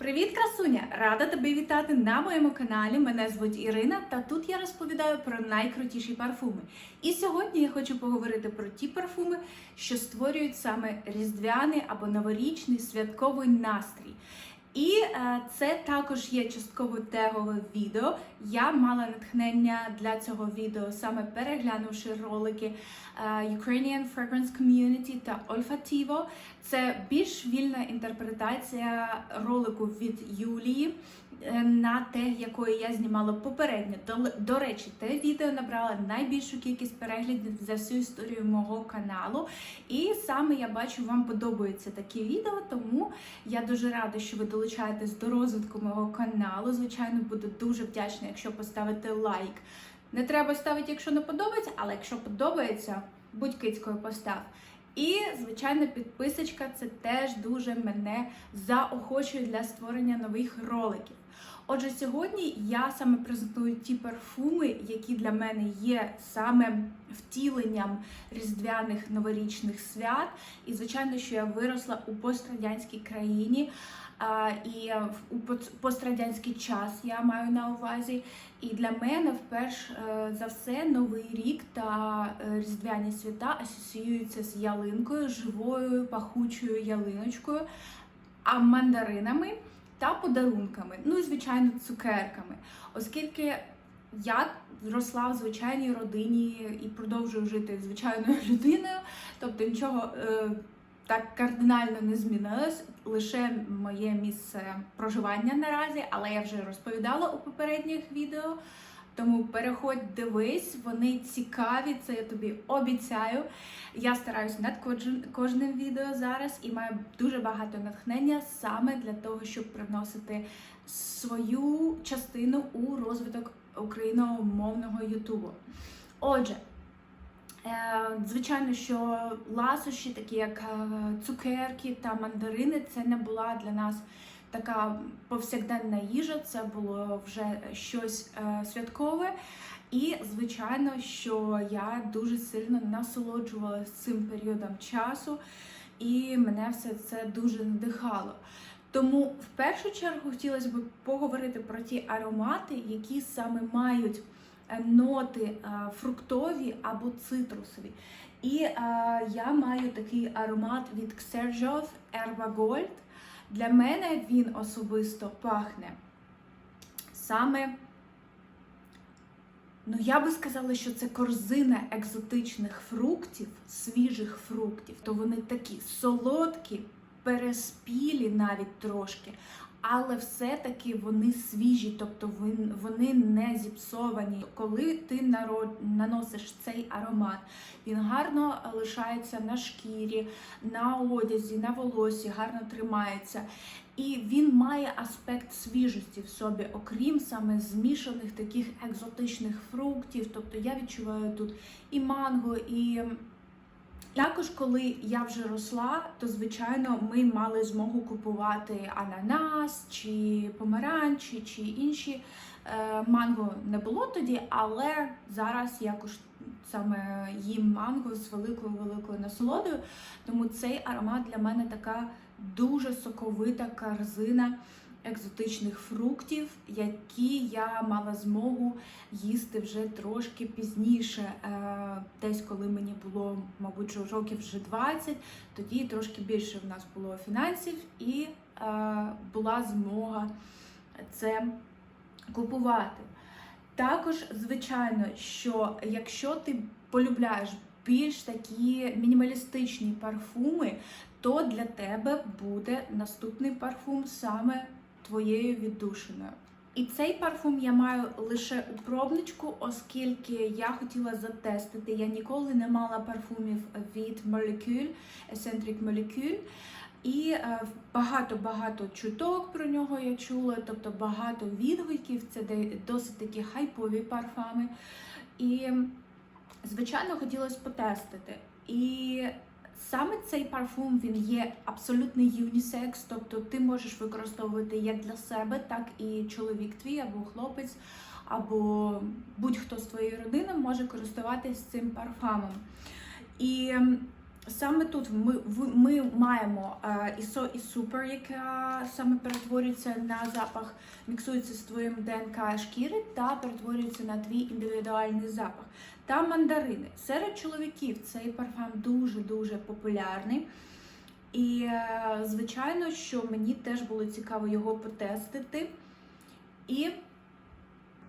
Привіт, красуня! Рада тебе вітати на моєму каналі. Мене звуть Ірина, та тут я розповідаю про найкрутіші парфуми. І сьогодні я хочу поговорити про ті парфуми, що створюють саме різдвяний або новорічний святковий настрій. І е, це також є частково тегове відео. Я мала натхнення для цього відео, саме переглянувши ролики е, Ukrainian Fragrance Community та Olfativo. Це більш вільна інтерпретація ролику від Юлії на те, якої я знімала попередньо. До, речі, те відео набрало найбільшу кількість переглядів за всю історію мого каналу. І саме я бачу, вам подобаються такі відео, тому я дуже рада, що ви долучаєтесь до розвитку мого каналу. Звичайно, буду дуже вдячна, якщо поставите лайк. Не треба ставити, якщо не подобається, але якщо подобається, будь кицькою постав. І, звичайно, підписочка це теж дуже мене заохочує для створення нових роликів. Отже, сьогодні я саме презентую ті парфуми, які для мене є саме втіленням різдвяних новорічних свят. І, звичайно, що я виросла у пострадянській країні. І у пострадянський час я маю на увазі. І для мене вперше е, за все новий рік та е, різдвяні свята асоціюються з ялинкою, живою пахучою ялиночкою, а мандаринами та подарунками. Ну і звичайно, цукерками. Оскільки я росла в звичайній родині і продовжую жити звичайною людиною, тобто нічого е, так кардинально не змінилось, лише моє місце проживання наразі, але я вже розповідала у попередніх відео. Тому переходь, дивись, вони цікаві, це я тобі обіцяю. Я стараюсь над кожним відео зараз і маю дуже багато натхнення саме для того, щоб приносити свою частину у розвиток україномовного Ютубу. Отже, Звичайно, що ласощі, такі як е, цукерки та мандарини, це не була для нас така повсякденна їжа, це було вже щось е, святкове. І, звичайно, що я дуже сильно насолоджувалася цим періодом часу, і мене все це дуже надихало. Тому в першу чергу хотілося б поговорити про ті аромати, які саме мають е, ноти е, фруктові або цитрусові. І е, я маю такий аромат від Xerjoff Erba Gold. Для мене він особисто пахне саме. Ну, я би сказала, що це корзина екзотичних фруктів, свіжих фруктів. То вони такі солодкі, переспілі навіть трошки, але все-таки вони свіжі, тобто вони не зіпсовані. Коли ти наносиш цей аромат, він гарно лишається на шкірі, на одязі, на волосі, гарно тримається. І він має аспект свіжості в собі, окрім саме змішаних таких екзотичних фруктів. Тобто я відчуваю тут і манго, і також, коли я вже росла, то звичайно ми мали змогу купувати ананас чи помаранчі, чи інші. Е, Манго не було тоді, але зараз я саме їм манго з великою великою насолодою. Тому цей аромат для мене така дуже соковита корзина екзотичних фруктів, які я мала змогу їсти вже трошки пізніше, е, десь коли мені було, мабуть, років вже 20, тоді трошки більше в нас було фінансів і е, була змога це купувати. Також, звичайно, що якщо ти полюбляєш більш такі мінімалістичні парфуми, то для тебе буде наступний парфум саме твоєю віддушиною. І цей парфум я маю лише у пробничку, оскільки я хотіла затестити. Я ніколи не мала парфумів від Molecule, Eccentric Molecule. І е, багато-багато чуток про нього я чула, тобто багато відгуків. Це досить такі хайпові парфами. І, звичайно, хотілося потестити. І саме цей парфум він є абсолютний юнісекс, тобто ти можеш використовувати як для себе, так і чоловік твій або хлопець, або будь-хто з твоєї родини може користуватись цим парфумом. І ем, Саме тут ми, ми маємо е, ісо і супер, яка саме перетворюється на запах, міксується з твоїм ДНК шкіри та перетворюється на твій індивідуальний запах. Та мандарини. Серед чоловіків цей парфум дуже-дуже популярний. І, е, звичайно, що мені теж було цікаво його потестити. І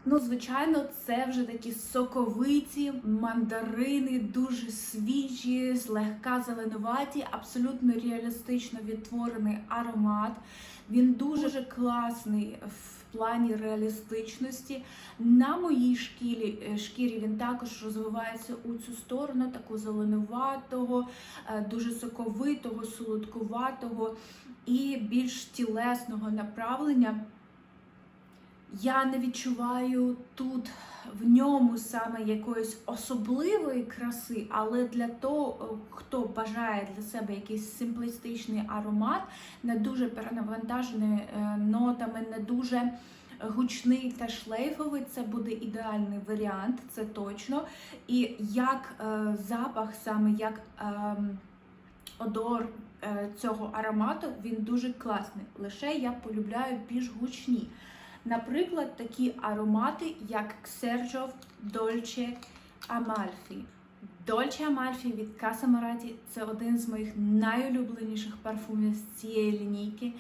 Ну, звичайно, це вже такі соковиті мандарини, дуже свіжі, злегка зеленуваті, абсолютно реалістично відтворений аромат. Він дуже класний в плані реалістичності. На моїй шкірі, е, шкірі він також розвивається у цю сторону, таку зеленуватого, е, дуже соковитого, солодкуватого і більш тілесного направлення. Я не відчуваю тут в ньому саме якоїсь особливої краси, але для того, хто бажає для себе якийсь симплістичний аромат, не дуже перенавантажений е, нотами, не дуже гучний та шлейфовий, це буде ідеальний варіант, це точно. І як е, запах, саме як ем, одор е, цього аромату, він дуже класний. Лише я полюбляю більш гучні. Наприклад, такі аромати, як Sergio Dolce Amalfi. Dolce Amalfi від Casa Marati – це один з моїх найулюбленіших парфумів з цієї лінійки.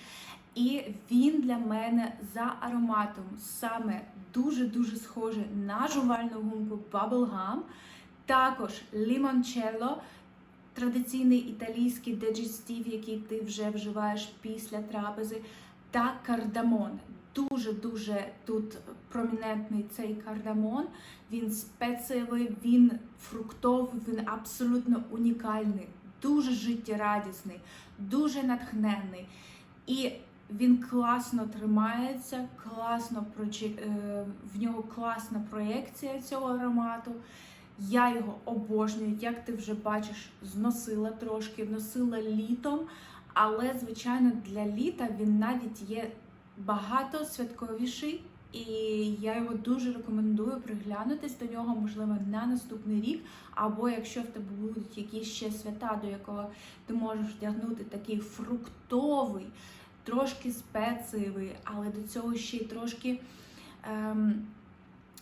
І він для мене за ароматом саме дуже-дуже схожий на жувальну гумку Bubblegum. Також Limoncello, традиційний італійський диджестив, який ти вже вживаєш після трапези, та кардамон. Дуже-дуже тут промінентний цей кардамон. Він спецієвий, він фруктовий, він абсолютно унікальний, дуже життєрадісний, дуже натхненний. І він класно тримається, класно е, в нього класна проєкція цього аромату. Я його обожнюю, як ти вже бачиш, зносила трошки, носила літом, але, звичайно, для літа він навіть є багато святковіший, і я його дуже рекомендую приглянутись до нього, можливо, на наступний рік. Або якщо в тебе будуть якісь ще свята, до якого ти можеш вдягнути такий фруктовий, трошки спецієвий, але до цього ще й трошки. Ем,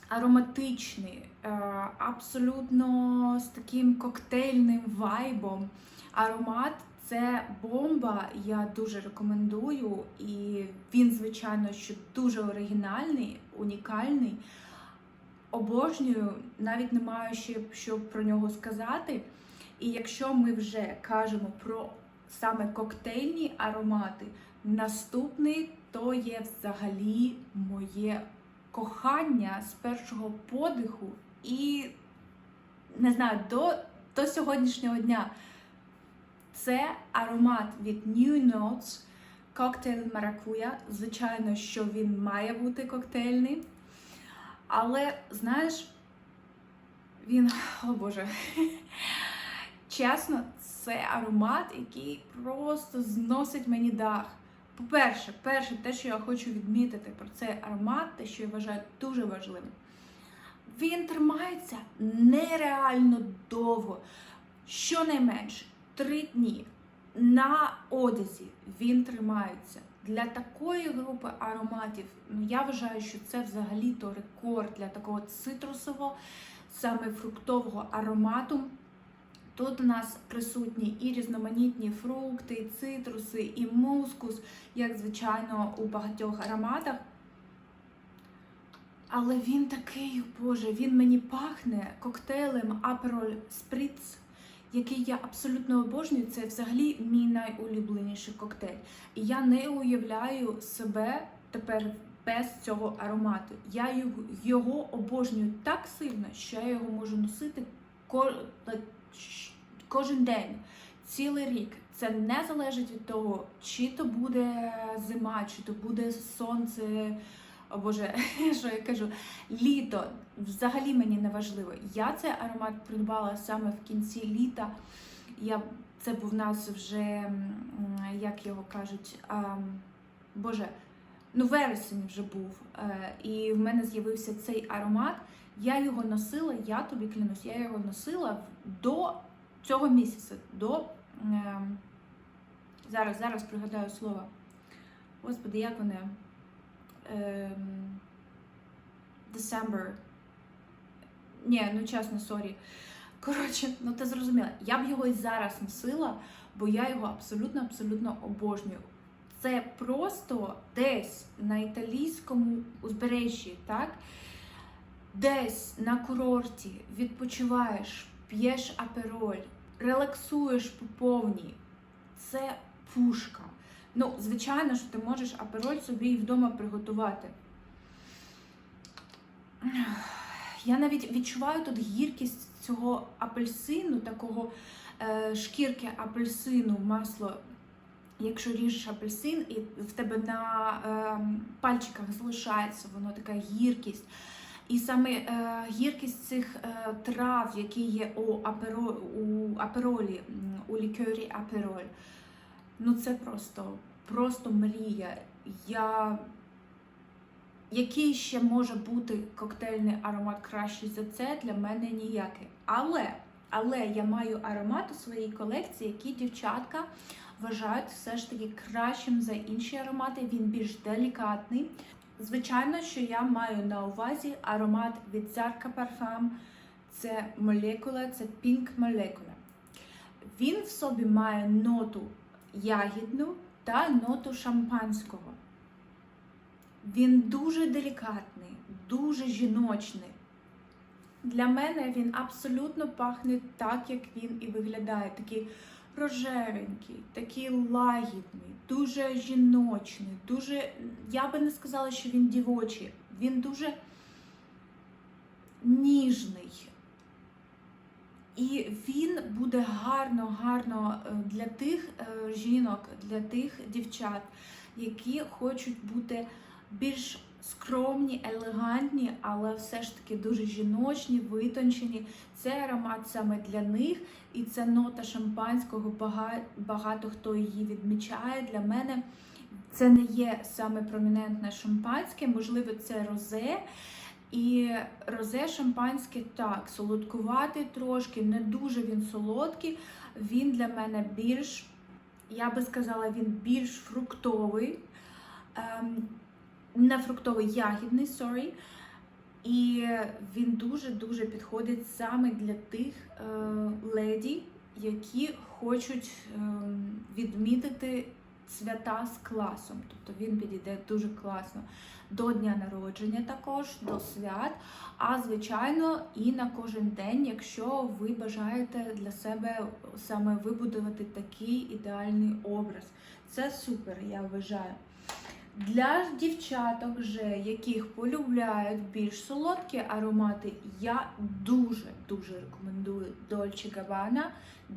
Ароматичний, е, абсолютно з таким коктейльним вайбом. Аромат це бомба, я дуже рекомендую. І він, звичайно, що дуже оригінальний, унікальний. Обожнюю, навіть не маю ще що про нього сказати. І якщо ми вже кажемо про саме коктейльні аромати, наступний то є взагалі моє кохання з першого подиху і не знаю, до, до сьогоднішнього дня. Це аромат від New Notes коктейль Маракуя. Звичайно, що він має бути коктейльний. Але, знаєш, він, о Боже, чесно, це аромат, який просто зносить мені дах. По-перше, перше, те, що я хочу відмітити про цей аромат, те, що я вважаю дуже важливим. Він тримається нереально довго. Щонайменше три дні на одязі він тримається. Для такої групи ароматів, ну я вважаю, що це взагалі-то рекорд для такого цитрусового, саме фруктового аромату. Тут у нас присутні і різноманітні фрукти, і цитруси, і мускус, як звичайно у багатьох ароматах. Але він такий, боже, він мені пахне коктейлем Aperol Spritz, який я абсолютно обожнюю. Це взагалі мій найулюбленіший коктейль. І я не уявляю себе тепер без цього аромату. Я його, обожнюю так сильно, що я його можу носити кожен день, цілий рік. Це не залежить від того, чи то буде зима, чи то буде сонце. О Боже, що я кажу, літо взагалі мені не важливо. Я цей аромат придбала саме в кінці літа. Я, це був нас вже, як його кажуть, а, Боже, ну вересень вже був. Е, і в мене з'явився цей аромат. Я його носила, я тобі клянусь, я його носила до цього місяця до. Е, зараз, зараз пригадаю слово. Господи, як вони? Ем, December. Ні, ну чесно, сорі. Коротше, ну ти зрозуміла, я б його і зараз носила, бо я його абсолютно абсолютно обожнюю. Це просто десь на італійському узбережжі, так? Десь на курорті відпочиваєш, п'єш апероль, релаксуєш по повній. Це пушка. Ну, звичайно, що ти можеш апероль собі і вдома приготувати. Я навіть відчуваю тут гіркість цього апельсину, такого е, шкірки апельсину, масло. Якщо ріжеш апельсин, і в тебе на е, пальчиках залишається воно така гіркість. І саме е, гіркість цих е, трав, які є у, аперо, у аперолі, у лікері апероль, ну це просто, просто мрія. Я... Який ще може бути коктейльний аромат кращий за це, для мене ніякий. Але, але я маю аромат у своїй колекції, який дівчатка вважають все ж таки кращим за інші аромати. Він більш делікатний. Звичайно, що я маю на увазі аромат від Zarka Parfum. Це молекула, це Pink молекула. Він в собі має ноту ягідну та ноту шампанського. Він дуже делікатний, дуже жіночний. Для мене він абсолютно пахне так, як він і виглядає. Такий рожевенький, такий лагідний, дуже жіночний, дуже. Я би не сказала, що він дівочий. Він дуже ніжний. І він буде гарно, гарно е, для тих е, жінок, для тих дівчат, які хочуть бути більш скромні, елегантні, але все ж таки дуже жіночні, витончені. Це аромат саме для них, і це нота шампанського. Багато хто її відмічає. Для мене це не є саме промінентне шампанське, можливо, це розе. І розе шампанське так, солодкуватий трошки, не дуже він солодкий. Він для мене більш, я би сказала, він більш фруктовий. Не фруктовий, ягідний, sorry. І він дуже-дуже підходить саме для тих е, леді, які хочуть е, відмітити свята з класом. Тобто він підійде дуже класно до дня народження, також до свят. А звичайно, і на кожен день, якщо ви бажаєте для себе саме вибудувати такий ідеальний образ. Це супер, я вважаю. Для дівчаток, же, яких полюбляють більш солодкі аромати, я дуже-дуже рекомендую Dolce Gabbana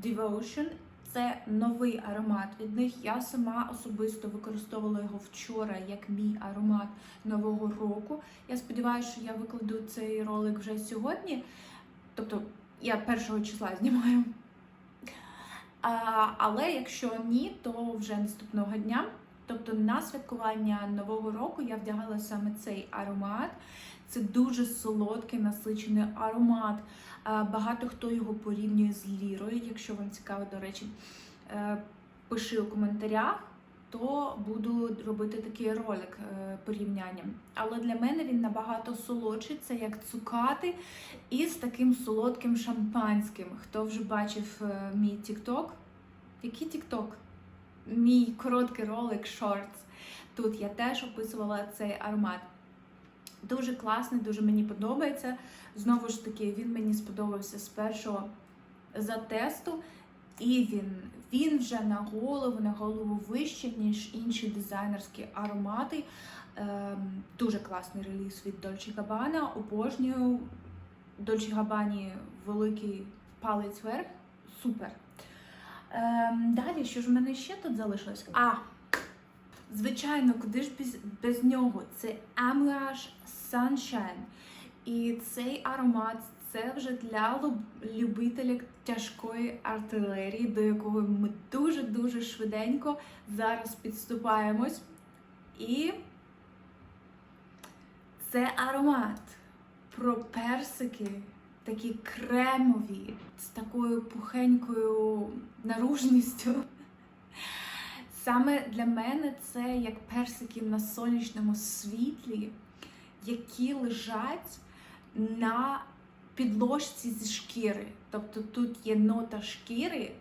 Devotion. Це новий аромат від них. Я сама особисто використовувала його вчора як мій аромат нового року. Я сподіваюся, що я викладу цей ролик вже сьогодні. Тобто я першого числа знімаю. А, але якщо ні, то вже наступного дня. Тобто на святкування Нового року я вдягала саме цей аромат. Це дуже солодкий, насичений аромат. Е, Багато хто його порівнює з лірою. Якщо вам цікаво, до речі, е, пиши у коментарях, то буду робити такий ролик е, порівняння. Але для мене він набагато солодший, це як цукати із таким солодким шампанським. Хто вже бачив мій TikTok? Який TikTok? Мій короткий ролик Shorts. Тут я теж описувала цей аромат. Дуже класний, дуже мені подобається. Знову ж таки, він мені сподобався з першого затесту. І він, він вже на голову, на голову вище, ніж інші дизайнерські аромати. Ем, дуже класний реліз від Dolce Gabbana. Обожнюю Dolce Gabbana великий палець вверх. Супер. Ем, далі, що ж в мене ще тут залишилось? А, звичайно, куди ж без, без нього? Це Amouage Sunshine. І цей аромат це вже для люб- любителів тяжкої артилерії, до якого ми дуже-дуже швиденько зараз підступаємось. І це аромат про персики такі кремові, з такою пухенькою наружністю. Саме для мене це як персики на сонячному світлі, які лежать на підложці зі шкіри. Тобто тут є нота шкіри,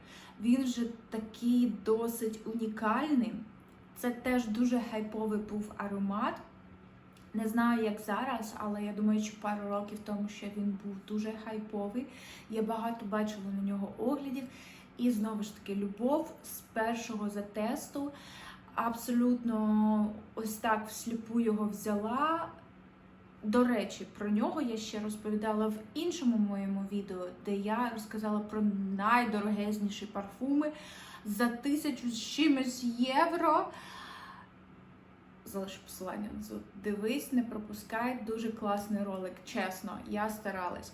він вже такий досить унікальний. Це теж дуже хайповий був аромат. Не знаю, як зараз, але я думаю, що пару років тому, що він був дуже хайповий. Я багато бачила на нього оглядів. І знову ж таки, любов з першого затесту. Абсолютно ось так всліпу його взяла. До речі, про нього я ще розповідала в іншому моєму відео, де я розказала про найдорогезніші парфуми за тисячу з чимось євро. Залишу посилання внизу. Дивись, не пропускай, дуже класний ролик. Чесно, я старалась.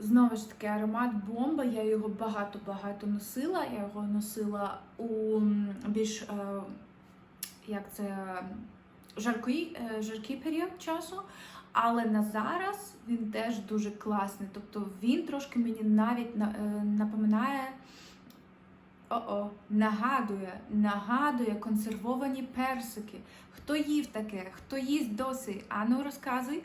Знову ж таки, аромат бомба. Я його багато-багато носила. Я його носила у більш е, як це жаркий, е, жаркий період часу. Але на зараз він теж дуже класний. Тобто він трошки мені навіть е, напоминає. О-о, нагадує, нагадує консервовані персики. Хто їв таке, хто їсть досі? Ану, розказуй.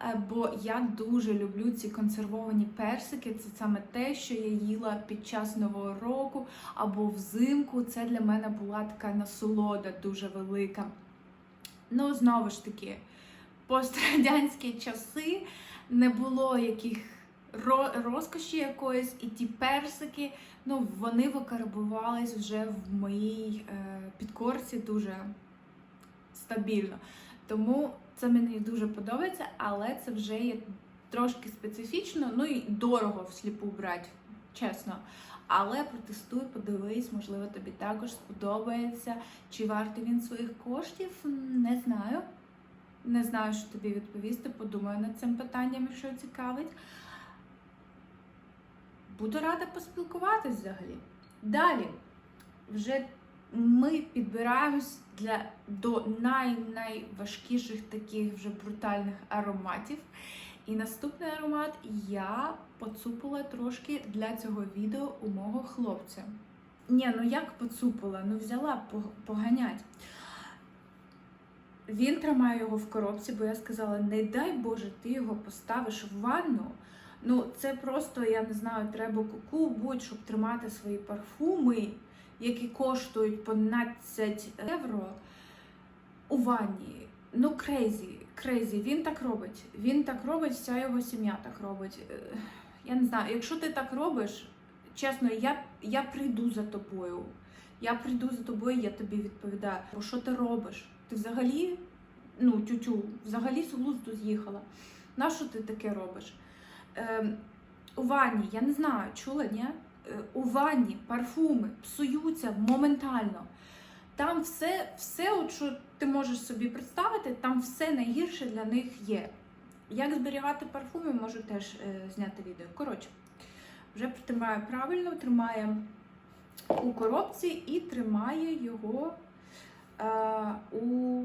Е, Бо я дуже люблю ці консервовані персики. Це саме те, що я їла під час нового року або взимку. Це для мене була така насолода дуже велика. Ну, знову ж таки, пострадянські часи не було яких розкоші якоїсь, і ті персики, ну, вони викарбувались вже в моїй е, підкорці дуже стабільно. Тому це мені дуже подобається, але це вже є трошки специфічно, ну і дорого всліпу брати, чесно. Але протестуй, подивись, можливо, тобі також сподобається. Чи вартий він своїх коштів? Не знаю. Не знаю, що тобі відповісти. Подумаю над цим питанням, якщо цікавить. Буду рада поспілкуватись взагалі. Далі, вже ми підбираємось для, до най-найважкіших таких вже брутальних ароматів. І наступний аромат я поцупила трошки для цього відео у мого хлопця. Ні, ну як поцупила? Ну взяла поганять. Він тримає його в коробці, бо я сказала: не дай Боже, ти його поставиш в ванну. Ну, це просто, я не знаю, треба куку будь, щоб тримати свої парфуми, які коштують по 12 євро у ванні. Ну, крейзі, крейзі. Він так робить. Він так робить, вся його сім'я так робить. Е, Я не знаю, якщо ти так робиш, чесно, я, я прийду за тобою. Я прийду за тобою, я тобі відповідаю. Бо що ти робиш? Ти взагалі, ну, тютю, взагалі з глузду з'їхала. Нащо ти таке робиш? Е, у ванні, я не знаю, чула, ні? Е, у ванні парфуми псуються моментально. Там все, все от, що ти можеш собі представити, там все найгірше для них є. Як зберігати парфуми, можу теж е, зняти відео. Коротше, вже тримає правильно, тримає у коробці і тримає його е, у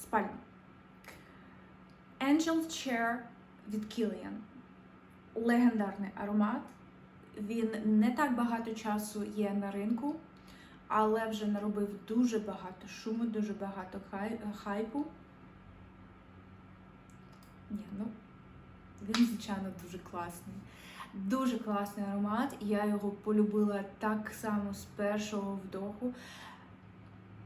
спальні. Angel Chair від Kilian. Легендарний аромат. Він не так багато часу є на ринку, але вже наробив дуже багато шуму, дуже багато хай, хайпу. Ні, ну, він, звичайно, дуже класний. Дуже класний аромат. Я його полюбила так само з першого вдоху.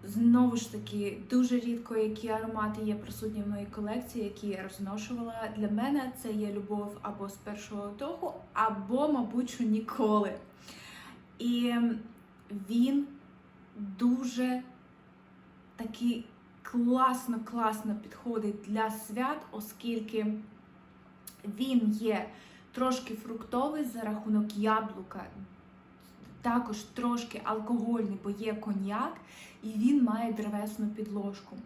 Знову ж таки, дуже рідко які аромати є присутні в моїй колекції, які я розношувала. Для мене це є любов або з першого вдоху, або, мабуть, що ніколи. І він дуже такий класно-класно підходить для свят, оскільки він є трошки фруктовий за рахунок яблука, також трошки алкогольний, бо є коньяк, і він має древесну підложку.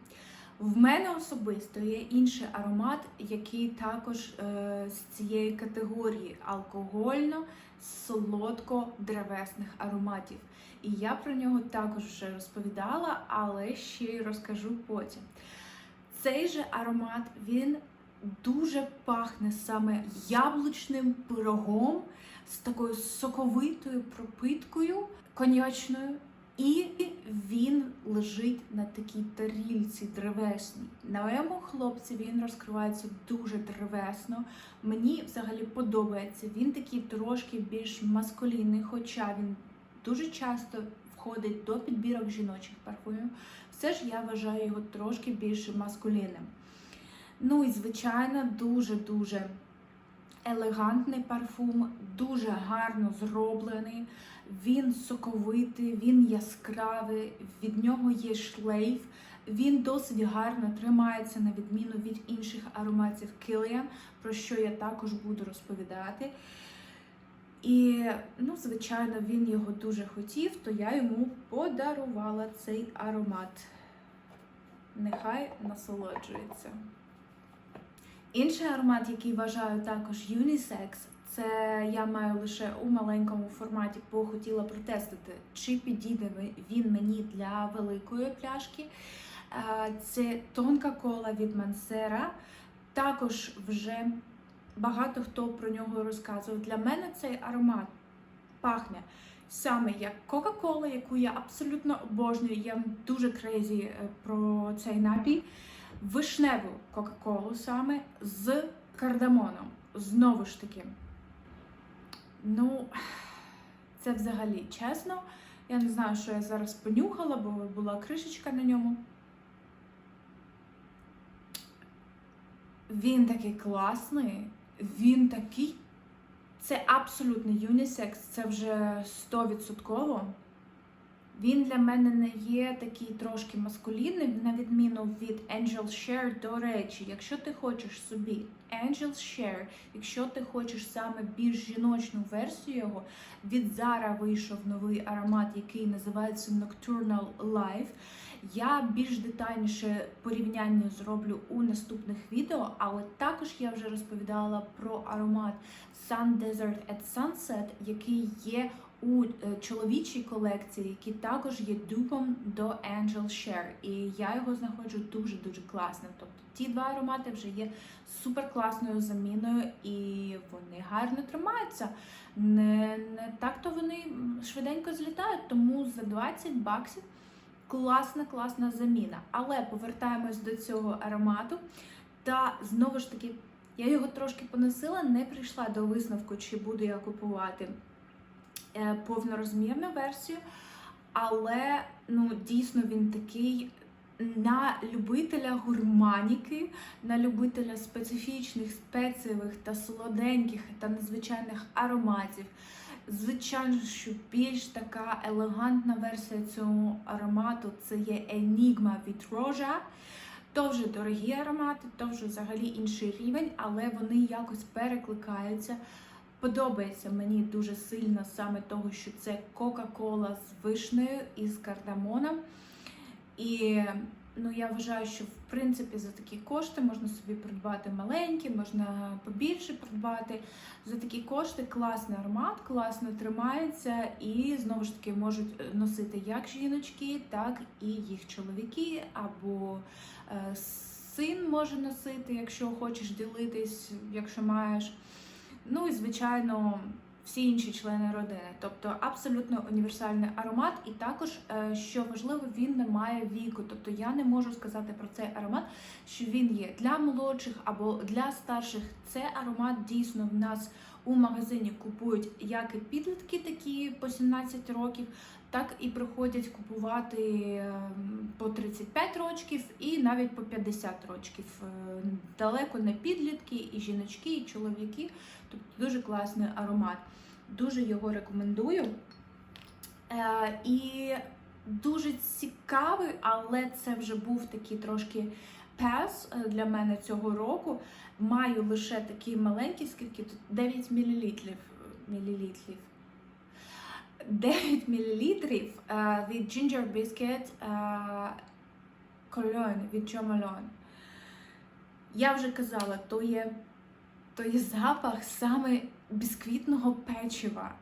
В мене особисто є інший аромат, який також е, з цієї категорії алкогольно-солодко-древесних ароматів. І я про нього також вже розповідала, але ще й розкажу потім. Цей же аромат він дуже пахне саме яблучним пирогом з такою соковитою пропиткою коньячною. І він лежить на такій тарільці древесній. На моєму хлопці він розкривається дуже древесно. Мені взагалі подобається. Він такий трошки більш маскулінний, хоча він дуже часто входить до підбірок жіночих парфумів. Все ж я вважаю його трошки більш маскулінним. Ну і звичайно, дуже-дуже елегантний парфум, дуже гарно зроблений. Він соковитий, він яскравий, від нього є шлейф. Він досить гарно тримається на відміну від інших ароматів Kilian, про що я також буду розповідати. І, ну, звичайно, він його дуже хотів, то я йому подарувала цей аромат. Нехай насолоджується. Інший аромат, який вважаю також юнісекс, це я маю лише у маленькому форматі, бо хотіла протестити, чи підійде він мені для великої пляшки. Е, Це тонка кола від Мансера. Також вже багато хто про нього розказував. Для мене цей аромат пахне саме як Кока-Кола, яку я абсолютно обожнюю. Я дуже крейзі е, про цей напій. Вишневу Кока-Колу саме з кардамоном. Знову ж таки. Ну, це взагалі чесно. Я не знаю, що я зараз понюхала, бо була кришечка на ньому. Він такий класний, він такий. Це абсолютно юнісекс, це вже 100%. Він для мене не є такий трошки маскулінним, на відміну від Angel Share. До речі, якщо ти хочеш собі Angel Share, якщо ти хочеш саме більш жіночну версію його, від Zara вийшов новий аромат, який називається Nocturnal Life. Я більш детальніше порівняння зроблю у наступних відео, але також я вже розповідала про аромат Sun Desert at Sunset, який є у е, чоловічій колекції, який також є дупом до Angel Share. І я його знаходжу дуже-дуже класним. Тобто ті два аромати вже є супер класною заміною, і вони гарно тримаються. Не, не так то вони швиденько злітають, тому за 20 баксів класна, класна заміна. Але повертаємось до цього аромату. Та знову ж таки, я його трошки поносила, не прийшла до висновку, чи буду я купувати повнорозмірну версію. Але ну, дійсно він такий на любителя гурманіки, на любителя специфічних, спецієвих та солоденьких та незвичайних ароматів. Звичайно, що більш така елегантна версія цього аромату це є Enigma від Roja. То вже дорогі аромати, то вже взагалі інший рівень, але вони якось перекликаються. Подобається мені дуже сильно саме того, що це Кока-Кола з вишнею і з кардамоном. І ну, я вважаю, що в принципі за такі кошти можна собі придбати маленькі, можна побільше придбати. За такі кошти класний аромат, класно тримається, і знову ж таки можуть носити як жіночки, так і їх чоловіки, або е, син може носити, якщо хочеш ділитись, якщо маєш. Ну і звичайно, всі інші члени родини. Тобто абсолютно універсальний аромат, і також, е, що важливо, він не має віку. Тобто я не можу сказати про цей аромат, що він є для молодших або для старших. Це аромат дійсно в нас у магазині купують як і підлітки, такі по 17 років. Так і приходять купувати е, по 35 років і навіть по 50 років. Е, Далеко не підлітки, і жіночки, і чоловіки. Тобто дуже класний аромат. Дуже його рекомендую. Е, і дуже цікавий, але це вже був такий трошки пес для мене цього року. Маю лише такий маленький, скільки тут 9 мл. мілілітрів. 9 мл від Ginger Biscuit Cologne від Jo Malone. Я вже казала, то є, то є запах саме бісквітного печива.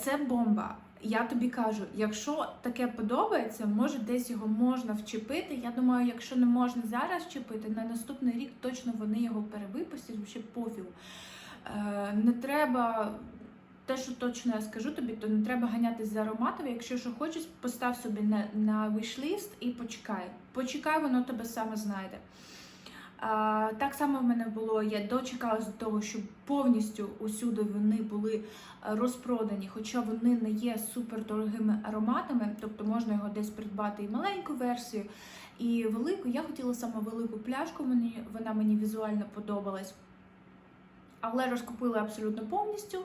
Це бомба. я тобі кажу, якщо таке подобається, може десь його можна вчепити. Я думаю, якщо не можна зараз вчепити, на наступний рік точно вони його перевипустять, ще пофігу. Е, не треба. Те, що точно я скажу тобі, то не треба ганятись за ароматами. Якщо що хочеш, постав собі на, на виш-ліст і почекай. Почекай, воно тебе саме знайде. А, так само в мене було, я дочекалась до того, щоб повністю усюди вони були е, розпродані, хоча вони не є супердорогими ароматами, тобто можна його десь придбати і маленьку версію, і велику. Я хотіла саме велику пляшку, мені, вона мені візуально подобалась. Але розкупила абсолютно повністю,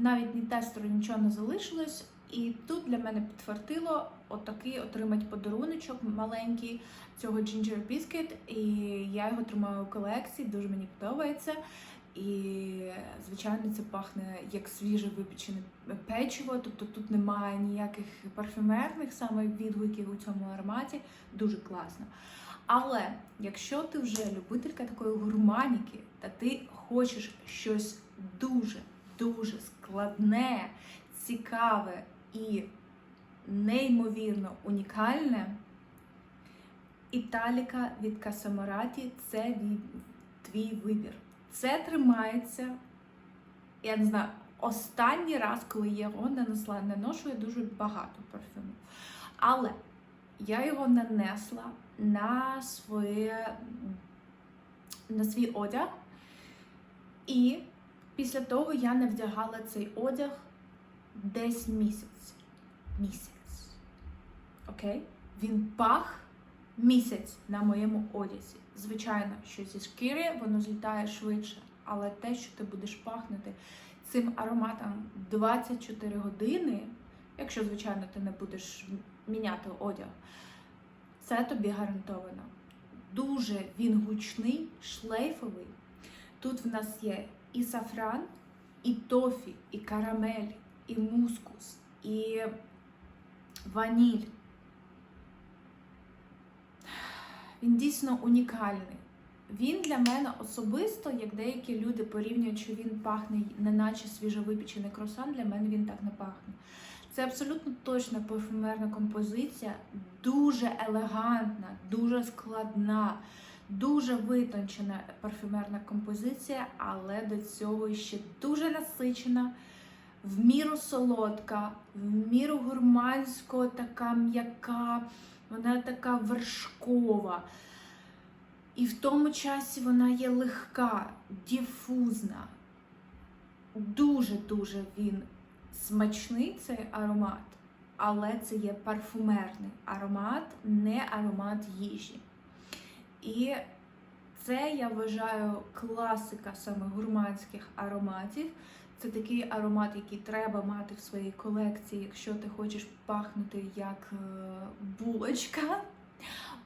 навіть ні тестеру нічого не залишилось. І тут для мене підтвердило отакий отримати подаруночок маленький цього Ginger Biscuit. І я його тримаю у колекції, дуже мені подобається. І, звичайно, це пахне як свіже випечене печиво, тобто тут немає ніяких парфюмерних саме відгуків у цьому ароматі. Дуже класно. Але якщо ти вже любителька такої гурманіки, та ти хочеш щось дуже дуже складне, цікаве і неймовірно унікальне, Італіка від Касамораті це твій вибір. Це тримається, я не знаю, останній раз, коли я його нанесла, не ношу я дуже багато парфюмів. Але я його нанесла на своє на свій одяг, і після того я не вдягала цей одяг десь місяць. Місяць. Окей? Він пах місяць на моєму одязі. Звичайно, що зі шкіри воно злітає швидше, але те, що ти будеш пахнути цим ароматом 24 години, якщо, звичайно, ти не будеш міняти одяг, це тобі гарантовано. Дуже він гучний, шлейфовий. Тут в нас є і сафран, і тофі, і карамель, і мускус, і ваніль. Він дійсно унікальний. Він для мене особисто, як деякі люди порівнюють, що він пахне неначе свіжовипічений круасан, для мене він так не пахне. Це абсолютно точна парфюмерна композиція, дуже елегантна, дуже складна, дуже витончена парфюмерна композиція, але до цього ще дуже насичена, в міру солодка, в міру гурмансько, така м'яка, вона така вершкова. І в тому часі вона є легка, діфузна. Дуже-дуже він смачний цей аромат, але це є парфумерний аромат, не аромат їжі. І це я вважаю класика саме гурманських ароматів. Це такий аромат, який треба мати в своїй колекції, якщо ти хочеш пахнути як е, булочка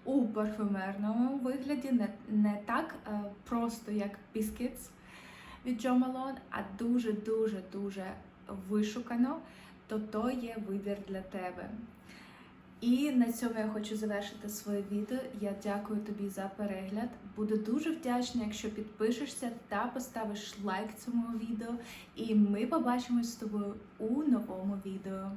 у парфюмерному вигляді, не, не так е, просто як Biscuits від Jo Malone, а дуже-дуже дуже вишукано, то то є вибір для тебе. І на цьому я хочу завершити своє відео. Я дякую тобі за перегляд. Буду дуже вдячна, якщо підпишешся та поставиш лайк цьому відео. І ми побачимось з тобою у новому відео.